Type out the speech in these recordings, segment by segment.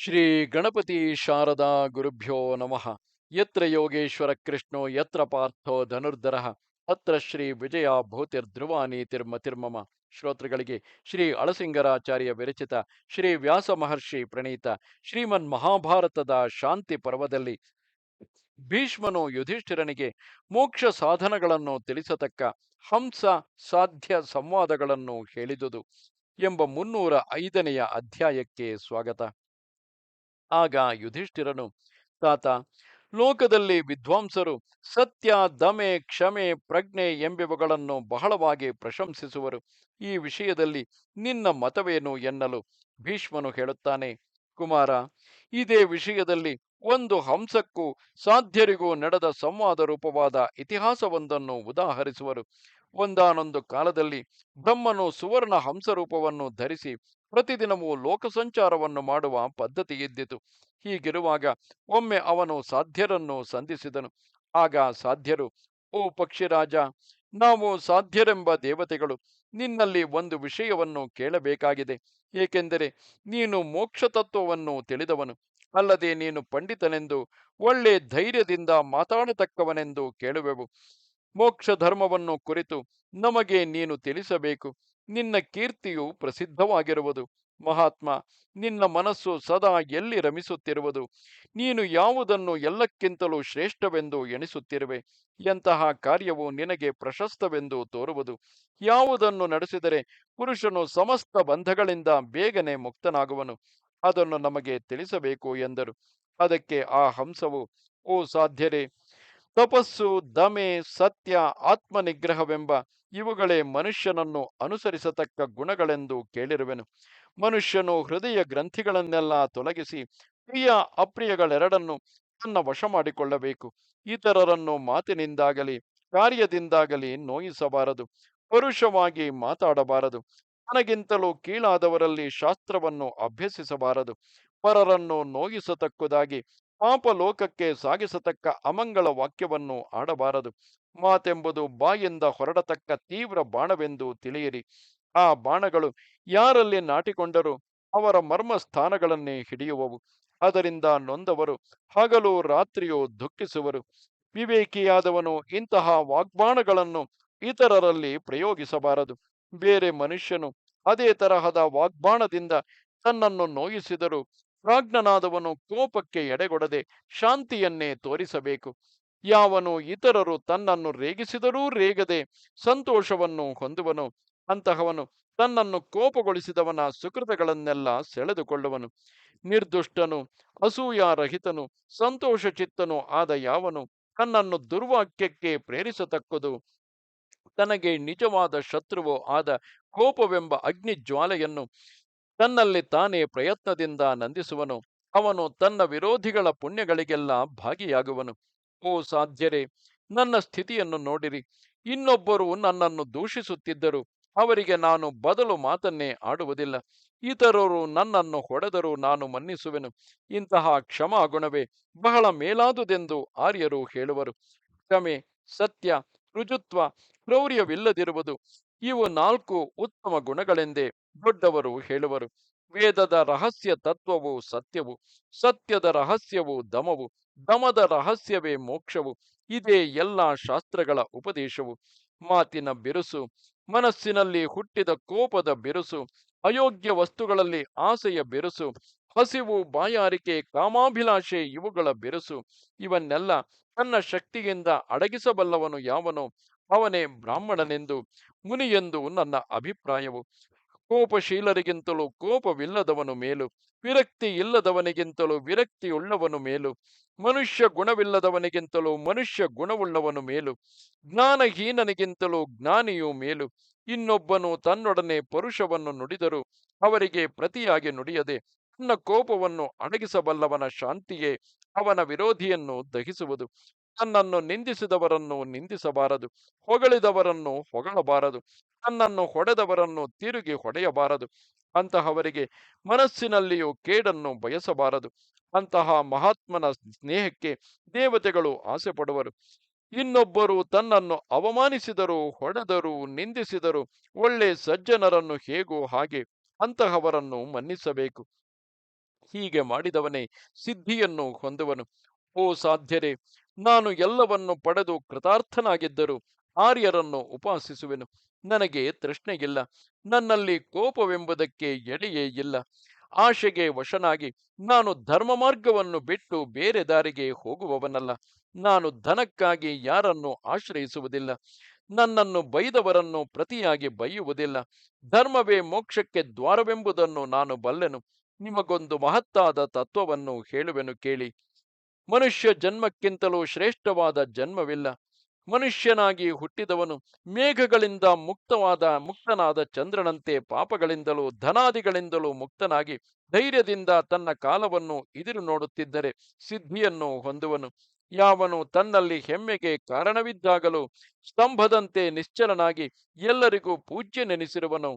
ಶ್ರೀ ಗಣಪತಿ ಶಾರದಾ ಗುರುಭ್ಯೋ ನಮಃ. ಯತ್ರ ಯೋಗೇಶ್ವರ ಕೃಷ್ಣೋ, ಯತ್ರ ಪಾರ್ಥೋ ಧನುರ್ಧರ ಅತ್ರ ಶ್ರೀ ವಿಜಯ ತಿರ್ಮ ತಿರ್ಮಮ. ಶ್ರೋತೃಗಳಿಗೆ ಶ್ರೀ ಅಳಸಿಂಗರಾಚಾರ್ಯ ವಿರಚಿತ ಶ್ರೀ ವ್ಯಾಸ ಮಹರ್ಷಿ ಪ್ರಣೀತ ಶ್ರೀಮನ್ ಮಹಾಭಾರತದ ಶಾಂತಿ ಪರ್ವದಲ್ಲಿ ಭೀಷ್ಮನು ಯುಧಿಷ್ಠಿರನಿಗೆ ಮೋಕ್ಷ ಸಾಧನಗಳನ್ನು ತಿಳಿಸತಕ್ಕ ಹಂಸ ಸಾಧ್ಯ ಸಂವಾದಗಳನ್ನು ಹೇಳಿದುದು ಎಂಬ ಮುನ್ನೂರ ಐದನೆಯ ಅಧ್ಯಾಯಕ್ಕೆ ಸ್ವಾಗತ. ಆಗ ಯುಧಿಷ್ಠಿರನು ತಾತ, ಲೋಕದಲ್ಲಿ ವಿದ್ವಾಂಸರು ಸತ್ಯ, ದಮೆ, ಕ್ಷಮೆ, ಪ್ರಜ್ಞೆ ಎಂಬಿವುಗಳನ್ನು ಬಹಳವಾಗಿ ಪ್ರಶಂಸಿಸುವರು. ಈ ವಿಷಯದಲ್ಲಿ ನಿನ್ನ ಮತವೇನು ಎನ್ನಲು ಭೀಷ್ಮನು ಹೇಳುತ್ತಾನೆ. ಕುಮಾರ, ಇದೇ ವಿಷಯದಲ್ಲಿ ಒಂದು ಹಂಸಕ್ಕೂ ಸಾಧ್ಯರಿಗೂ ನಡೆದ ಸಂವಾದ ರೂಪವಾದ ಇತಿಹಾಸವೊಂದನ್ನು ಉದಾಹರಿಸುವರು. ಒಂದಾನೊಂದು ಕಾಲದಲ್ಲಿ ಬ್ರಹ್ಮನು ಸುವರ್ಣ ಹಂಸರೂಪವನ್ನು ಧರಿಸಿ ಪ್ರತಿದಿನವೂ ಲೋಕ ಸಂಚಾರವನ್ನು ಮಾಡುವ ಪದ್ಧತಿ ಇದ್ದಿತು. ಹೀಗಿರುವಾಗ ಒಮ್ಮೆ ಅವನು ಸಾಧ್ಯರನ್ನು ಸಂಧಿಸಿದನು. ಆಗ ಸಾಧ್ಯರು, ಓ ಪಕ್ಷಿರಾಜ ನಾವು ಸಾಧ್ಯರೆಂಬ ದೇವತೆಗಳು, ನಿನ್ನಲ್ಲಿ ಒಂದು ವಿಷಯವನ್ನು ಕೇಳಬೇಕಾಗಿದೆ. ಏಕೆಂದರೆ ನೀನು ಮೋಕ್ಷ ತತ್ವವನ್ನು ತಿಳಿದವನು. ಅಲ್ಲದೆ ನೀನು ಪಂಡಿತನೆಂದು, ಒಳ್ಳೆ ಧೈರ್ಯದಿಂದ ಮಾತಾಡತಕ್ಕವನೆಂದು ಕೇಳುವೆವು. ಮೋಕ್ಷ ಧರ್ಮವನ್ನು ಕುರಿತು ನಮಗೆ ನೀನು ತಿಳಿಸಬೇಕು. ನಿನ್ನ ಕೀರ್ತಿಯು ಪ್ರಸಿದ್ಧವಾಗಿರುವುದು. ಮಹಾತ್ಮ, ನಿನ್ನ ಮನಸ್ಸು ಸದಾ ಎಲ್ಲಿ ರಮಿಸುತ್ತಿರುವುದು? ನೀನು ಯಾವುದನ್ನು ಎಲ್ಲಕ್ಕಿಂತಲೂ ಶ್ರೇಷ್ಠವೆಂದು ಎಣಿಸುತ್ತಿರುವೆ? ಎಂತಹ ಕಾರ್ಯವು ನಿನಗೆ ಪ್ರಶಸ್ತವೆಂದು ತೋರುವುದು? ಯಾವುದನ್ನು ನಡೆಸಿದರೆ ಪುರುಷನು ಸಮಸ್ತ ಬಂಧಗಳಿಂದ ಬೇಗನೆ ಮುಕ್ತನಾಗುವನು? ಅದನ್ನು ನಮಗೆ ತಿಳಿಸಬೇಕು ಎಂದರು. ಅದಕ್ಕೆ ಆ ಹಂಸವು, ಓ ಸಾಧ್ಯರೇ ತಪಸ್ಸು, ದಮೆ, ಸತ್ಯ, ಆತ್ಮನಿಗ್ರಹವೆಂಬ ಇವುಗಳೇ ಮನುಷ್ಯನನ್ನು ಅನುಸರಿಸತಕ್ಕ ಗುಣಗಳೆಂದು ಕೇಳಿರುವೆನು. ಮನುಷ್ಯನು ಹೃದಯ ಗ್ರಂಥಿಗಳನ್ನೆಲ್ಲ ತೊಲಗಿಸಿ ಪ್ರಿಯ ಅಪ್ರಿಯಗಳೆರಡನ್ನು ತನ್ನ ವಶ ಮಾಡಿಕೊಳ್ಳಬೇಕು ಇತರರನ್ನು ಮಾತಿನಿಂದಾಗಲಿ, ಕಾರ್ಯದಿಂದಾಗಲಿ ನೋಯಿಸಬಾರದು. ಪರುಷವಾಗಿ ಮಾತಾಡಬಾರದು. ತನಗಿಂತಲೂ ಕೀಳಾದವರಲ್ಲಿ ಶಾಸ್ತ್ರವನ್ನು ಅಭ್ಯಸಿಸಬಾರದು. ಪರರನ್ನು ನೋಯಿಸತಕ್ಕುದಾಗಿ ಪಾಪ ಲೋಕಕ್ಕೆ ಸಾಗಿಸತಕ್ಕ ಅಮಂಗಳ ವಾಕ್ಯವನ್ನು ಆಡಬಾರದು. ಮಾತೆಂಬುದು ಬಾಯಿಂದ ಹೊರಡತಕ್ಕ ತೀವ್ರ ಬಾಣವೆಂದು ತಿಳಿಯಿರಿ. ಆ ಬಾಣಗಳು ಯಾರಲ್ಲಿ ನಾಟಿಕೊಂಡರೂ ಅವರ ಮರ್ಮ ಸ್ಥಾನಗಳನ್ನೇ ಹಿಡಿಯುವವು. ಅದರಿಂದ ನೊಂದವರು ಹಗಲು ರಾತ್ರಿಯೂ ದುಃಖಿಸುವರು. ವಿವೇಕಿಯಾದವನು ಇಂತಹ ವಾಗ್ಬಾಣಗಳನ್ನು ಇತರರಲ್ಲಿ ಪ್ರಯೋಗಿಸಬಾರದು. ಬೇರೆ ಮನುಷ್ಯನು ಅದೇ ತರಹದ ವಾಗ್ಬಾಣದಿಂದ ತನ್ನನ್ನು ನೋಯಿಸಿದರೂ ಪ್ರಾಜ್ಞನಾದವನು ಕೋಪಕ್ಕೆ ಎಡೆಗೊಡದೆ ಶಾಂತಿಯನ್ನೇ ತೋರಿಸಬೇಕು. ಯಾವನು ಇತರರು ತನ್ನನ್ನು ರೇಗಿಸಿದರೂ ರೇಗದೆ ಸಂತೋಷವನ್ನು ಹೊಂದುವನು. ಅಂತಹವನು ತನ್ನನ್ನು ಕೋಪಗೊಳಿಸಿದವನ ಸುಕೃತಗಳನ್ನೆಲ್ಲ ಸೆಳೆದುಕೊಳ್ಳುವನು. ನಿರ್ದುಷ್ಟನು, ಅಸೂಯಾರಹಿತನು ಸಂತೋಷ ಚಿತ್ತನು ಆದ ಯಾವನು ತನ್ನನ್ನು ದುರ್ವಾಕ್ಯಕ್ಕೆ ಪ್ರೇರಿಸತಕ್ಕದು. ತನಗೆ ನಿಜವಾದ ಶತ್ರುವೋ ಆದ ಕೋಪವೆಂಬ ಅಗ್ನಿ ಜ್ವಾಲೆಯನ್ನು ತನ್ನಲ್ಲಿ ತಾನೇ ಪ್ರಯತ್ನದಿಂದ ನಂದಿಸುವನು. ಅವನು ತನ್ನ ವಿರೋಧಿಗಳ ಪುಣ್ಯಗಳಿಗೆಲ್ಲ ಭಾಗಿಯಾಗುವನು. ಓ ಸಾಧ್ಯರೇ, ನನ್ನ ಸ್ಥಿತಿಯನ್ನು ನೋಡಿರಿ. ಇನ್ನೊಬ್ಬರು ನನ್ನನ್ನು ದೂಷಿಸುತ್ತಿದ್ದರು. ಅವರಿಗೆ ನಾನು ಬದಲು ಮಾತನ್ನೇ ಆಡುವುದಿಲ್ಲ. ಇತರರು ನನ್ನನ್ನು ಹೊಡೆದರೂ ನಾನು ಮನ್ನಿಸುವೆನು. ಇಂತಹ ಕ್ಷಮಾಗುಣವೇ ಬಹಳ ಮೇಲಾದುದೆಂದು ಆರ್ಯರು ಹೇಳುವರು. ಕ್ಷಮೆ, ಸತ್ಯ, ರುಜುತ್ವ, ಕ್ರೌರ್ಯವಿಲ್ಲದಿರುವುದು ಇವು ನಾಲ್ಕು ಉತ್ತಮ ಗುಣಗಳೆಂದೇ ದೊಡ್ಡವರು ಹೇಳುವರು, ವೇದದ ರಹಸ್ಯ ತತ್ವವು ಸತ್ಯವು, ಸತ್ಯದ ರಹಸ್ಯವು ದಮವು, ದಮದ ರಹಸ್ಯವೇ ಮೋಕ್ಷವು, ಇದೇ ಎಲ್ಲ ಶಾಸ್ತ್ರಗಳ ಉಪದೇಶವು. ಮಾತಿನ ಬಿರುಸು, ಮನಸ್ಸಿನಲ್ಲಿ ಹುಟ್ಟಿದ ಕೋಪದ ಬಿರುಸು, ಅಯೋಗ್ಯ ವಸ್ತುಗಳಲ್ಲಿ ಆಸೆಯ ಬಿರುಸು, ಹಸಿವು, ಬಾಯಾರಿಕೆ, ಕಾಮಾಭಿಲಾಷೆ ಇವುಗಳ ಬಿರುಸು. ಇವನ್ನೆಲ್ಲ ತನ್ನ ಶಕ್ತಿಯಿಂದ ಅಡಗಿಸಬಲ್ಲವನು ಯಾವನು, ಅವನೇ ಬ್ರಾಹ್ಮಣನೆಂದು, ಮುನಿಯೆಂದು ನನ್ನ ಅಭಿಪ್ರಾಯವು. ಕೋಪಶೀಲರಿಗಿಂತಲೂ ಕೋಪವಿಲ್ಲದವನು ಮೇಲು ವಿರಕ್ತಿ ಇಲ್ಲದವನಿಗಿಂತಲೂ ವಿರಕ್ತಿಯುಳ್ಳವನು ಮೇಲು, ಮನುಷ್ಯ ಗುಣವಿಲ್ಲದವನಿಗಿಂತಲೂ ಮನುಷ್ಯ ಗುಣವುಳ್ಳವನು ಮೇಲು, ಜ್ಞಾನಹೀನನಿಗಿಂತಲೂ ಜ್ಞಾನಿಯು ಮೇಲು. ಇನ್ನೊಬ್ಬನು ತನ್ನೊಡನೆ ಪರುಷವನ್ನು ನುಡಿದರೂ ಅವರಿಗೆ ಪ್ರತಿಯಾಗಿ ನುಡಿಯದೆ ತನ್ನ ಕೋಪವನ್ನು ಅಡಗಿಸಬಲ್ಲವನ ಶಾಂತಿಯೇ ಅವನ ವಿರೋಧಿಯನ್ನು ದಹಿಸುವುದು. ತನ್ನನ್ನು ನಿಂದಿಸಿದವರನ್ನು ನಿಂದಿಸಬಾರದು, ಹೊಗಳಿದವರನ್ನು ಹೊಗಳಬಾರದು, ತನ್ನನ್ನು ಹೊಡೆದವರನ್ನು ತಿರುಗಿ ಹೊಡೆಯಬಾರದು. ಅಂತಹವರಿಗೆ ಮನಸ್ಸಿನಲ್ಲಿಯೂ ಕೇಡನ್ನು ಬಯಸಬಾರದು. ಅಂತಹ ಮಹಾತ್ಮನ ಸ್ನೇಹಕ್ಕೆ ದೇವತೆಗಳು ಆಸೆ ಪಡುವರು ಇನ್ನೊಬ್ಬರು ತನ್ನನ್ನು ಅವಮಾನಿಸಿದರು, ಹೊಡೆದರು, ನಿಂದಿಸಿದರು ಒಳ್ಳೆ ಸಜ್ಜನರನ್ನು ಹೇಗೋ ಹಾಗೆ ಅಂತಹವರನ್ನು ಮನ್ನಿಸಬೇಕು. ಹೀಗೆ ಮಾಡಿದವನೇ ಸಿದ್ಧಿಯನ್ನು ಹೊಂದುವನು. ಓ ಸಾಧ್ಯರೇ ನಾನು ಎಲ್ಲವನ್ನು ಪಡೆದು ಕೃತಾರ್ಥನಾಗಿದ್ದರು ಆರ್ಯರನ್ನು ಉಪಾಸಿಸುವೆನು. ನನಗೆ ತೃಷ್ಣೆಯಿಲ್ಲ. ನನ್ನಲ್ಲಿ ಕೋಪವೆಂಬುದಕ್ಕೆ ಎಡೆಯೇ ಇಲ್ಲ. ಆಶೆಗೆ ವಶನಾಗಿ ನಾನು ಧರ್ಮ ಮಾರ್ಗವನ್ನು ಬಿಟ್ಟು ಬೇರೆ ದಾರಿಗೆ ಹೋಗುವವನಲ್ಲ. ನಾನು ಧನಕ್ಕಾಗಿ ಯಾರನ್ನು ಆಶ್ರಯಿಸುವುದಿಲ್ಲ. ನನ್ನನ್ನು ಬೈದವರನ್ನು ಪ್ರತಿಯಾಗಿ ಬೈಯುವುದಿಲ್ಲ ಧರ್ಮವೇ ಮೋಕ್ಷಕ್ಕೆ ದ್ವಾರವೆಂಬುದನ್ನು ನಾನು ಬಲ್ಲೆನು. ನಿಮಗೊಂದು ಮಹತ್ತಾದ ತತ್ವವನ್ನು ಹೇಳುವೆನು ಕೇಳಿ. ಮನುಷ್ಯ ಜನ್ಮಕ್ಕಿಂತಲೂ ಶ್ರೇಷ್ಠವಾದ ಜನ್ಮವಿಲ್ಲ. ಮನುಷ್ಯನಾಗಿ ಹುಟ್ಟಿದವನು ಮೇಘಗಳಿಂದ ಮುಕ್ತವಾದ, ಮುಕ್ತನಾದ ಚಂದ್ರನಂತೆ ಪಾಪಗಳಿಂದಲೂ ಧನಾದಿಗಳಿಂದಲೂ ಮುಕ್ತನಾಗಿ ಧೈರ್ಯದಿಂದ ತನ್ನ ಕಾಲವನ್ನು ಇದಿರು ನೋಡುತ್ತಿದ್ದರೆ ಸಿದ್ಧಿಯನ್ನು ಹೊಂದುವನು. ಯಾವನು ತನ್ನಲ್ಲಿ ಹೆಮ್ಮೆಗೆ ಕಾರಣವಿದ್ದಾಗಲೂ ಸ್ತಂಭದಂತೆ ನಿಶ್ಚಲನಾಗಿ ಎಲ್ಲರಿಗೂ ಪೂಜ್ಯನೆನಿಸಿರುವನು.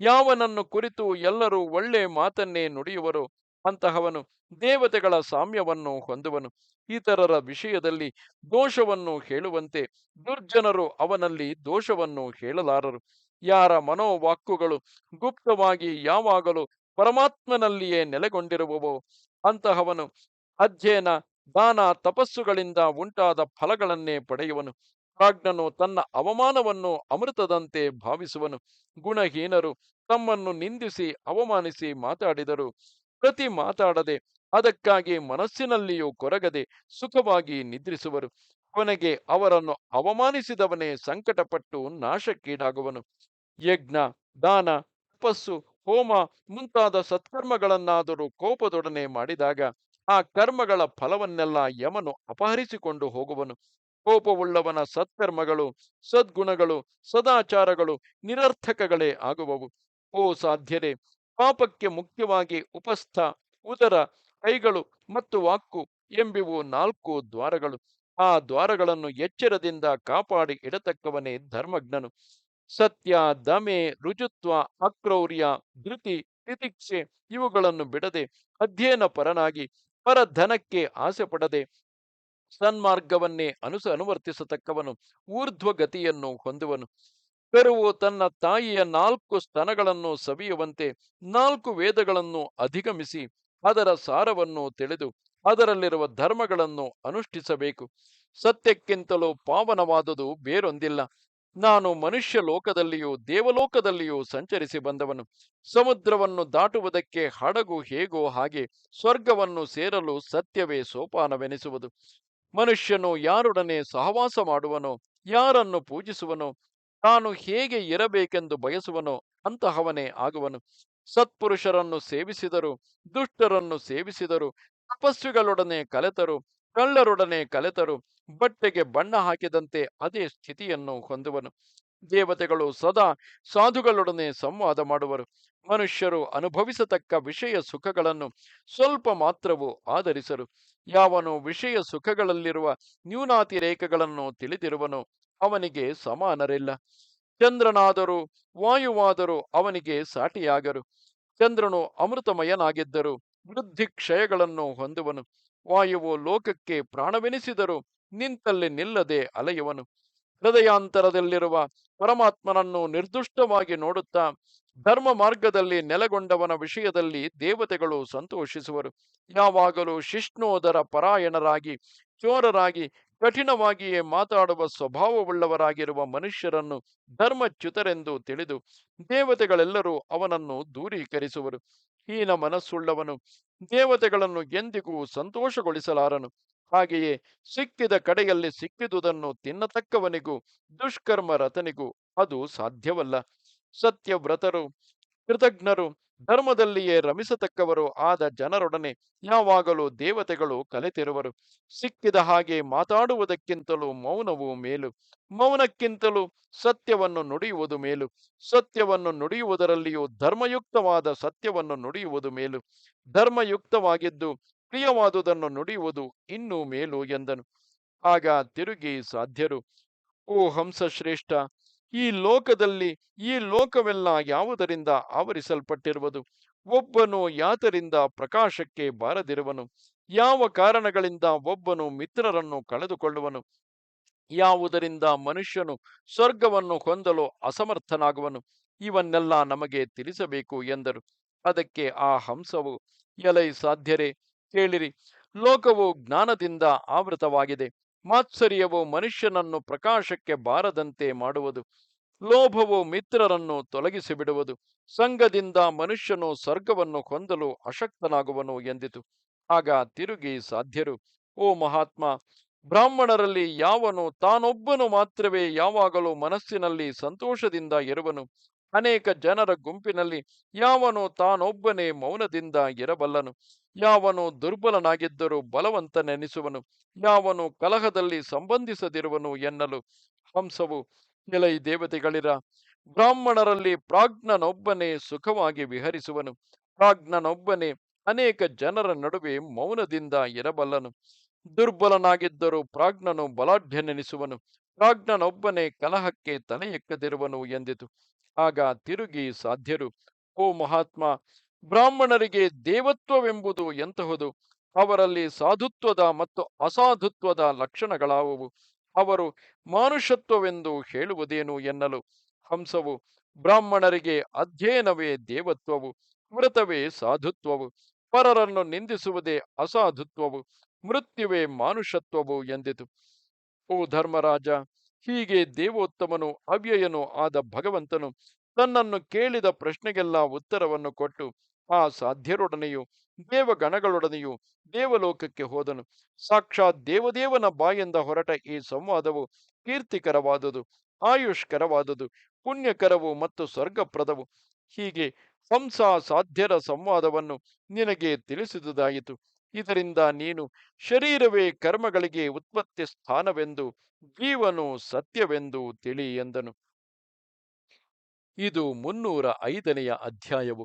ಯಾವನನ್ನು ಕುರಿತು ಎಲ್ಲರೂ ಒಳ್ಳೆ ಮಾತನ್ನೇ ನುಡಿಯುವರು ಅಂತಹವನು ದೇವತೆಗಳ ಸಾಮ್ಯವನ್ನು ಹೊಂದುವನು. ಇತರರ ವಿಷಯದಲ್ಲಿ ದೋಷವನ್ನು ಹೇಳುವಂತೆ ದುರ್ಜನರು ಅವನಲ್ಲಿ ದೋಷವನ್ನು ಹೇಳಲಾರರು. ಯಾರ ಮನೋವಾಕ್ಕುಗಳು ಗುಪ್ತವಾಗಿ ಯಾವಾಗಲೂ ಪರಮಾತ್ಮನಲ್ಲಿಯೇ ನೆಲೆಗೊಂಡಿರುವವೋ, ಅಂತಹವನು ಅಧ್ಯಯನ, ದಾನ, ತಪಸ್ಸುಗಳಿಂದ ಉಂಟಾದ ಫಲಗಳನ್ನೇ ಪಡೆಯುವನು. ಪ್ರಾಜ್ಞನು ತನ್ನ ಅವಮಾನವನ್ನು ಅಮೃತದಂತೆ ಭಾವಿಸುವನು. ಗುಣಹೀನರು ತಮ್ಮನ್ನು ನಿಂದಿಸಿ ಅವಮಾನಿಸಿ ಮಾತಾಡಿದರು. ಪ್ರತಿ ಮಾತಾಡದೆ ಅದಕ್ಕಾಗಿ ಮನಸ್ಸಿನಲ್ಲಿಯೂ ಕೊರಗದೆ ಸುಖವಾಗಿ ನಿದ್ರಿಸುವರು. ಕೊನೆಗೆ ಅವರನ್ನು ಅವಮಾನಿಸಿದವನೇ ಸಂಕಟಪಟ್ಟು ನಾಶಕ್ಕೀಡಾಗುವನು. ಯಜ್ಞ, ದಾನ, ತಪಸ್ಸು, ಹೋಮ ಮುಂತಾದ ಸತ್ಕರ್ಮಗಳನ್ನಾದರೂ ಕೋಪದೊಡನೆ ಮಾಡಿದಾಗ ಆ ಕರ್ಮಗಳ ಫಲವನ್ನೆಲ್ಲ ಯಮನು ಅಪಹರಿಸಿಕೊಂಡು ಹೋಗುವನು. ಕೋಪವುಳ್ಳವನ ಸತ್ಕರ್ಮಗಳು, ಸದ್ಗುಣಗಳು, ಸದಾಚಾರಗಳು ನಿರರ್ಥಕಗಳೇ ಆಗುವವು. ಓ ಸಾಧ್ಯರೇ ಪಾಪಕ್ಕೆ ಮುಖ್ಯವಾಗಿ ಉಪಸ್ಥ, ಉದರ, ಕೈಗಳು ಮತ್ತು ವಾಕು ಎಂಬಿವು ನಾಲ್ಕು ದ್ವಾರಗಳು. ಆ ದ್ವಾರಗಳನ್ನು ಎಚ್ಚರದಿಂದ ಕಾಪಾಡಿ ಇಡತಕ್ಕವನೇ ಧರ್ಮಜ್ಞನು. ಸತ್ಯ, ದಮೆ, ರುಜುತ್ವ, ಅಕ್ರೌರ್ಯ, ಧೃತಿ, ತಿತಿಕ್ಷೆ ಇವುಗಳನ್ನು ಬಿಡದೆ ಅಧ್ಯಯನ ಪರನಾಗಿ ಪರಧನಕ್ಕೆ ಆಸೆ ಪಡದೆ ಸನ್ಮಾರ್ಗವನ್ನೇ ಅನುಸ, ಅನುವರ್ತಿಸತಕ್ಕವನು, ಊರ್ಧ್ವಗತಿಯನ್ನು ಹೊಂದುವನು. ಕರುವು ತನ್ನ ತಾಯಿಯ ನಾಲ್ಕು ಸ್ತನಗಳನ್ನು ಸವಿಯುವಂತೆ ನಾಲ್ಕು ವೇದಗಳನ್ನು ಅಧಿಗಮಿಸಿ ಅದರ ಸಾರವನ್ನು ತಿಳಿದು ಅದರಲ್ಲಿರುವ ಧರ್ಮಗಳನ್ನು ಅನುಷ್ಠಿಸಬೇಕು. ಸತ್ಯಕ್ಕಿಂತಲೂ ಪಾವನವಾದುದು ಬೇರೊಂದಿಲ್ಲ. ನಾನು ಮನುಷ್ಯ ಲೋಕದಲ್ಲಿಯೂ ದೇವಲೋಕದಲ್ಲಿಯೂ ಸಂಚರಿಸಿ ಬಂದವನು. ಸಮುದ್ರವನ್ನು ದಾಟುವುದಕ್ಕೆ ಹಡಗು ಹೇಗೋ ಹಾಗೆ ಸ್ವರ್ಗವನ್ನು ಸೇರಲು ಸತ್ಯವೇ ಸೋಪಾನವೆನಿಸುವುದು. ಮನುಷ್ಯನು ಯಾರೊಡನೆ ಸಹವಾಸ ಮಾಡುವನೋ, ಯಾರನ್ನು ಪೂಜಿಸುವನೋ ತಾನು ಹೇಗೆ ಇರಬೇಕೆಂದು ಬಯಸುವನೋ ಅಂತಹವನೇ ಆಗುವನು. ಸತ್ಪುರುಷರನ್ನು ಸೇವಿಸಿದರು, ದುಷ್ಟರನ್ನು ಸೇವಿಸಿದರು, ತಪಸ್ವಿಗಳೊಡನೆ ಕಲೆತರು, ಕಳ್ಳರೊಡನೆ ಕಲೆತರು, ಬಟ್ಟೆಗೆ ಬಣ್ಣ ಹಾಕಿದಂತೆ ಅದೇ ಸ್ಥಿತಿಯನ್ನು ಹೊಂದುವನು. ದೇವತೆಗಳು ಸದಾ ಸಾಧುಗಳೊಡನೆ ಸಂವಾದ ಮಾಡುವರು. ಮನುಷ್ಯರು ಅನುಭವಿಸತಕ್ಕ ವಿಷಯ ಸುಖಗಳನ್ನು ಸ್ವಲ್ಪ ಮಾತ್ರವೂ ಆಧರಿಸರು. ಯಾವನು ವಿಷಯ ಸುಖಗಳಲ್ಲಿರುವ ನ್ಯೂನಾತಿರೇಕಗಳನ್ನು ತಿಳಿದಿರುವನೋ ಅವನಿಗೆ ಸಮಾನರಿಲ್ಲ. ಚಂದ್ರನಾದರೂ, ವಾಯುವಾದರೂ ಅವನಿಗೆ ಸಾಟಿಯಾಗರು. ಚಂದ್ರನು ಅಮೃತಮಯನಾಗಿದ್ದರು. ವೃದ್ಧಿ ಕ್ಷಯಗಳನ್ನು ಹೊಂದುವನು. ವಾಯುವು ಲೋಕಕ್ಕೆ ಪ್ರಾಣವೆನಿಸಿದರೂ ನಿಂತಲ್ಲಿ ನಿಲ್ಲದೆ ಅಲೆಯುವನು. ಹೃದಯಾಂತರದಲ್ಲಿರುವ ಪರಮಾತ್ಮನನ್ನು ನಿರ್ದುಷ್ಟವಾಗಿ ನೋಡುತ್ತಾ ಧರ್ಮ ಮಾರ್ಗದಲ್ಲಿ ನೆಲೆಗೊಂಡವನ ವಿಷಯದಲ್ಲಿ ದೇವತೆಗಳು ಸಂತೋಷಿಸುವರು. ಯಾವಾಗಲೂ ಶಿಷ್ಣೋದರ ಪರಾಯಣರಾಗಿ, ಚೋರರಾಗಿ ಕಠಿಣವಾಗಿಯೇ ಮಾತಾಡುವ ಸ್ವಭಾವವುಳ್ಳವರಾಗಿರುವ ಮನುಷ್ಯರನ್ನು ಧರ್ಮಚ್ಯುತರೆಂದು ತಿಳಿದು ದೇವತೆಗಳೆಲ್ಲರೂ ಅವನನ್ನು ದೂರೀಕರಿಸುವರು. ಹೀನ ಮನಸ್ಸುಳ್ಳವನು ದೇವತೆಗಳನ್ನು ಎಂದಿಗೂ ಸಂತೋಷಗೊಳಿಸಲಾರನು. ಹಾಗೆಯೇ ಸಿಕ್ಕಿದ ಕಡೆಯಲ್ಲಿ ಸಿಕ್ಕಿದುದನ್ನು ತಿನ್ನತಕ್ಕವನಿಗೂ ದುಷ್ಕರ್ಮ ರತನಿಗೂ ಅದು ಸಾಧ್ಯವಲ್ಲ. ಸತ್ಯವ್ರತರು ಕೃತಜ್ಞರು. ಧರ್ಮದಲ್ಲಿಯೇ ರಮಿಸತಕ್ಕವರು ಆದ ಜನರೊಡನೆ ಯಾವಾಗಲೂ ದೇವತೆಗಳು ಕಲೆತಿರುವರು ಸಿಕ್ಕಿದ ಹಾಗೆ ಮಾತಾಡುವುದಕ್ಕಿಂತಲೂ ಮೌನವು ಮೇಲು. ಮೌನಕ್ಕಿಂತಲೂ ಸತ್ಯವನ್ನು ನುಡಿಯುವುದು ಮೇಲು. ಸತ್ಯವನ್ನು ನುಡಿಯುವುದರಲ್ಲಿಯೂ ಧರ್ಮಯುಕ್ತವಾದ ಸತ್ಯವನ್ನು ನುಡಿಯುವುದು ಮೇಲು. ಧರ್ಮಯುಕ್ತವಾಗಿದ್ದು ಪ್ರಿಯವಾದುದನ್ನು ನುಡಿಯುವುದು ಇನ್ನೂ ಮೇಲು ಎಂದನು. ಆಗ ತಿರುಗಿ ಸಾಧ್ಯರು ಓ ಹಂಸಶ್ರೇಷ್ಠ ಈ ಲೋಕದಲ್ಲಿ ಈ ಲೋಕವೆಲ್ಲ ಯಾವುದರಿಂದ ಆವರಿಸಲ್ಪಟ್ಟಿರುವುದು? ಒಬ್ಬನು ಯಾತರಿಂದ ಪ್ರಕಾಶಕ್ಕೆ ಬಾರದಿರುವನು? ಯಾವ ಕಾರಣಗಳಿಂದ ಒಬ್ಬನು ಮಿತ್ರರನ್ನು ಕಳೆದುಕೊಳ್ಳುವನು? ಯಾವುದರಿಂದ ಮನುಷ್ಯನು ಸ್ವರ್ಗವನ್ನು ಹೊಂದಲು ಅಸಮರ್ಥನಾಗುವನು? ಇವನ್ನೆಲ್ಲ ನಮಗೆ ತಿಳಿಸಬೇಕು ಎಂದರು. ಅದಕ್ಕೆ ಆ ಹಂಸವು, ಎಲೈ ಸಾಧ್ಯರೇ, ಕೇಳಿರಿ. ಲೋಕವು ಜ್ಞಾನದಿಂದ ಆವೃತವಾಗಿದೆ. ಮಾತ್ಸರ್ಯವು ಮನುಷ್ಯನನ್ನು ಪ್ರಕಾಶಕ್ಕೆ ಬಾರದಂತೆ ಮಾಡುವುದು, ಲೋಭವು ಮಿತ್ರರನ್ನು ತೊಲಗಿಸಿ ಬಿಡುವುದು ಸಂಘದಿಂದ ಮನುಷ್ಯನು ಸ್ವರ್ಗವನ್ನು ಹೊಂದಲು ಅಶಕ್ತನಾಗುವನು ಎಂದಿತು. ಆಗ ತಿರುಗಿ ಸಾಧ್ಯರು, ಓ ಮಹಾತ್ಮ, ಬ್ರಾಹ್ಮಣರಲ್ಲಿ ಯಾವನು ತಾನೊಬ್ಬನು ಮಾತ್ರವೇ ಯಾವಾಗಲೂ ಮನಸ್ಸಿನಲ್ಲಿ ಸಂತೋಷದಿಂದ ಇರುವನು. ಅನೇಕ ಜನರ ಗುಂಪಿನಲ್ಲಿ ಯಾವನು ತಾನೊಬ್ಬನೇ ಮೌನದಿಂದ ಇರಬಲ್ಲನು. ಯಾವನು ದುರ್ಬಲನಾಗಿದ್ದರೂ ಬಲವಂತನೆನಿಸುವನು, ಯಾವನು ಕಲಹದಲ್ಲಿ ಸಂಬಂಧಿಸದಿರುವನು ಎನ್ನಲು ಹಂಸವು ಎಲೈ ದೇವತೆಗಳಿರ. ಬ್ರಾಹ್ಮಣರಲ್ಲಿ ಪ್ರಾಜ್ಞನೊಬ್ಬನೇ ಸುಖವಾಗಿ ವಿಹರಿಸುವನು, ಪ್ರಾಜ್ಞನೊಬ್ಬನೇ ಅನೇಕ ಜನರ ನಡುವೆ ಮೌನದಿಂದ ಇರಬಲ್ಲನು. ದುರ್ಬಲನಾಗಿದ್ದರೂ ಪ್ರಾಜ್ಞನು ಬಲಾಢ್ಯನೆನಿಸುವನು, ಪ್ರಾಜ್ಞನೊಬ್ಬನೇ ಕಲಹಕ್ಕೆ ತಲೆ ಎಕ್ಕದಿರುವನು ಎಂದಿತು. ಆಗ ತಿರುಗಿ ಸಾಧ್ಯರು, ಓ ಮಹಾತ್ಮ ಬ್ರಾಹ್ಮಣರಿಗೆ ದೇವತ್ವವೆಂಬುದು ಎಂತಹುದು? ಅವರಲ್ಲಿ ಸಾಧುತ್ವದ ಮತ್ತು ಅಸಾಧುತ್ವದ ಲಕ್ಷಣಗಳಾವುವು? ಅವರು ಮಾನುಷತ್ವವೆಂದು ಹೇಳುವುದೇನು ಎನ್ನಲು? ಹಂಸವು ಬ್ರಾಹ್ಮಣರಿಗೆ ಅಧ್ಯಯನವೇ ದೇವತ್ವವು, ವ್ರತವೇ ಸಾಧುತ್ವವು, ಪರರನ್ನು ನಿಂದಿಸುವುದೇ ಅಸಾಧುತ್ವವು, ಮೃತ್ಯುವೇ ಮಾನುಷತ್ವವು ಎಂದಿತು. ಓ ಧರ್ಮರಾಜ, ಹೀಗೆ ದೇವೋತ್ತಮನು ಅವ್ಯಯನು ಆದ ಭಗವಂತನು ತನ್ನನ್ನು ಕೇಳಿದ ಪ್ರಶ್ನೆಗೆಲ್ಲ ಉತ್ತರವನ್ನು ಕೊಟ್ಟು ಆ ಸಾಧ್ಯರೊಡನೆಯೂ, ದೇವಗಣಗಳೊಡನೆಯೂ ದೇವಲೋಕಕ್ಕೆ ಹೋದನು. ಸಾಕ್ಷಾತ್ ದೇವದೇವನ ಬಾಯಿಂದ ಹೊರಟ ಈ ಸಂವಾದವು ಕೀರ್ತಿಕರವಾದುದು, ಆಯುಷ್ಕರವಾದುದು, ಪುಣ್ಯಕರವು ಮತ್ತು ಸ್ವರ್ಗಪ್ರದವು. ಹೀಗೆ ಹಂಸ ಸಾಧ್ಯರ ಸಂವಾದವನ್ನು ನಿನಗೆ ತಿಳಿಸಿದುದಾಯಿತು. ಇದರಿಂದ ನೀನು ಶರೀರವೇ ಕರ್ಮಗಳಿಗೆ ಉತ್ಪತ್ತಿ ಸ್ಥಾನವೆಂದು, ಜೀವನು ಸತ್ಯವೆಂದು ತಿಳಿ ಎಂದನು. ಇದು ಮುನ್ನೂರ ಐದನೆಯ ಅಧ್ಯಾಯವು.